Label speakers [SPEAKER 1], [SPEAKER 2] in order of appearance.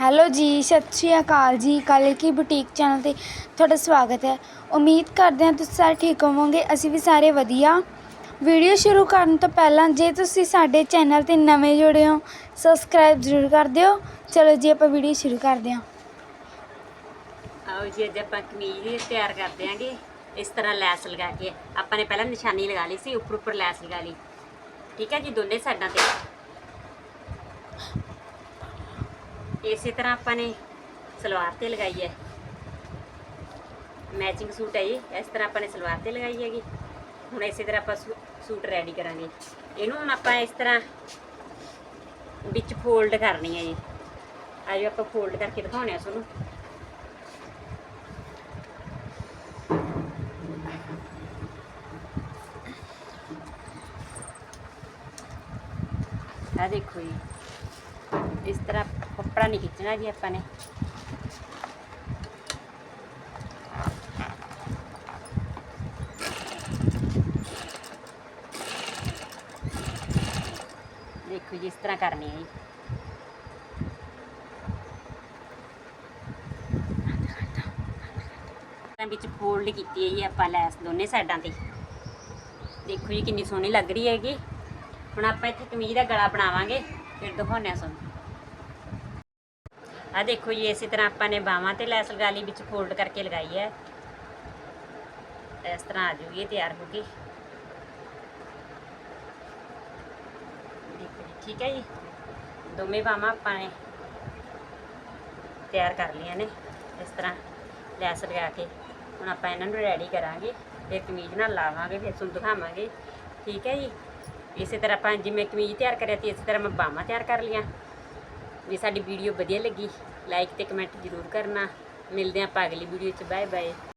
[SPEAKER 1] Hello ਜੀ, ਸਤਿ ਸ਼੍ਰੀ ਅਕਾਲ ਜੀ। ਕਾਲੇ ਕੀ ਬੁਟੀਕ ਚੈਨਲ ਤੇ ਤੁਹਾਡਾ ਸਵਾਗਤ ਹੈ। ਉਮੀਦ ਕਰਦੇ ਹਾਂ ਤੁਸੀਂ ਸਾਰੇ ਠੀਕ ਹੋਵੋਗੇ, ਅਸੀਂ ਵੀ ਸਾਰੇ ਵਧੀਆ। ਵੀਡੀਓ ਸ਼ੁਰੂ ਕਰਨ ਤੋਂ ਪਹਿਲਾਂ ਜੇ ਤੁਸੀਂ ਸਾਡੇ ਚੈਨਲ ਤੇ ਨਵੇਂ ਜੁੜੇ ਹੋ ਸਬਸਕ੍ਰਾਈਬ ਜ਼ਰੂਰ ਕਰ ਦਿਓ। ਚਲੋ ਜੀ, ਆਪਾਂ ਵੀਡੀਓ ਸ਼ੁਰੂ ਕਰਦੇ ਹਾਂ।
[SPEAKER 2] ਆਓ ਜੀ, ਅੱਜ ਆਪਾਂ ਕਮੀਜ਼ ਤਿਆਰ ਕਰ ਦਿਆਂਗੇ ਇਸ ਤਰ੍ਹਾਂ ਲੈਸ ਲਗਾ ਕੇ ਆਪਾਂ ਨੇ ਪਹਿਲਾਂ ਨਿਸ਼ਾਨੀ ਲਗਾ ਲਈ ਸੀ ਉੱਪਰ ਉੱਪਰ ਲੈਸ ਲਗਾ ਲਈ। ਠੀਕ ਹੈ ਜੀ, ਦੋਨੇ ਸਾਈਡਾਂ ਤੇ। ਇਸੇ ਤਰ੍ਹਾਂ ਆਪਾਂ ਨੇ ਸਲਵਾਰ ਤੇ ਲਗਾਈ ਹੈ। ਮੈਚਿੰਗ ਸੂਟ ਹੈ ਜੀ ਇਸ ਤਰ੍ਹਾਂ ਆਪਾਂ ਨੇ ਸਲਵਾਰ ਤੇ ਲਗਾਈ ਹੈਗੀ। ਹੁਣ ਇਸੇ ਤਰ੍ਹਾਂ ਆਪਾਂ ਸੂ- ਸੂਟ ਰੈਡੀ ਕਰਾਂਗੇ। ਇਹਨੂੰ ਹੁਣ ਆਪਾਂ ਇਸ ਤਰ੍ਹਾਂ ਵਿੱਚ ਫੋਲਡ ਕਰਨੀ ਹੈ ਜੀ ਆਜੋ ਆਪਾਂ ਫੋਲਡ ਕਰਕੇ ਦਿਖਾਉਣੇ ਆ ਤੁਹਾਨੂੰ। ਆ ਦੇਖੋ ਜੀ। ਇਸ ਤਰ੍ਹਾਂ ਕੱਪੜਾ ਨਹੀਂ ਖਿੱਚਣਾ ਜੀ ਆਪਾਂ ਨੇ ਦੇਖੋ ਜੀ ਇਸ ਤਰ੍ਹਾਂ ਕਰਨੀ ਹੈ ਜੀ ਵਿੱਚ ਫੋਲਡ ਕੀਤੀ ਹੈ ਜੀ ਆਪਾਂ ਲੈਸ ਦੋਨੇ ਸਾਈਡਾਂ ਤੇ ਦੇਖੋ ਜੀ ਕਿੰਨੀ ਸੋਹਣੀ ਲੱਗ ਰਹੀ ਹੈਗੀ ਹੁਣ ਆਪਾਂ ਇੱਥੇ ਕਮੀਜ਼ ਦਾ ਗਲਾ ਬਣਾਵਾਂਗੇ ਫਿਰ ਦਿਖਾਉਂਦੇ ਹਾਂ ਤੁਹਾਨੂੰ ਆ ਦੇਖੋ ਜੀ, ਇਸੇ ਤਰ੍ਹਾਂ ਆਪਾਂ ਨੇ ਬਾਹਾਂ ਤੇ ਲੈਸ ਲਗਾ ਲਈ, ਵਿੱਚ ਫੋਲਡ ਕਰਕੇ ਲਗਾਈ ਹੈ। ਇਸ ਤਰ੍ਹਾਂ ਆ ਜੂਗੀ ਤਿਆਰ ਹੋ ਗਈ। ਦੇਖੋ ਜੀ, ਠੀਕ ਹੈ ਜੀ। ਦੋਵੇਂ ਬਾਹਾਂ ਆਪਾਂ ਨੇ ਤਿਆਰ ਕਰ ਲਈਆਂ ਨੇ, ਇਸ ਤਰ੍ਹਾਂ ਲੈਸ ਲਗਾ ਕੇ। ਹੁਣ ਆਪਾਂ ਇਹਨਾਂ ਨੂੰ ਰੈਡੀ ਕਰਾਂਗੇ, ਫਿਰ ਕਮੀਜ਼ ਨਾਲ ਲਾਵਾਂਗੇ, ਫਿਰ ਤੁਹਾਨੂੰ ਦਿਖਾਵਾਂਗੇ। ਠੀਕ ਹੈ ਜੀ। ਇਸੇ ਤਰ੍ਹਾਂ ਆਪਾਂ ਜਿਵੇਂ ਕਮੀਜ਼ ਤਿਆਰ ਕਰਿਆ ਸੀ, ਇਸੇ ਤਰ੍ਹਾਂ ਮੈਂ ਬਾਹਾਂ ਤਿਆਰ ਕਰ ਲਈਆਂ। ਜੇ ਸਾਡੀ ਵੀਡੀਓ ਵਧੀਆ ਲੱਗੀ ਲਾਈਕ ਤੇ ਕਮੈਂਟ ਜ਼ਰੂਰ ਕਰਨਾ। ਮਿਲਦੇ ਹਾਂ ਆਪਾਂ ਅਗਲੀ ਵੀਡੀਓ 'ਚ। Bye bye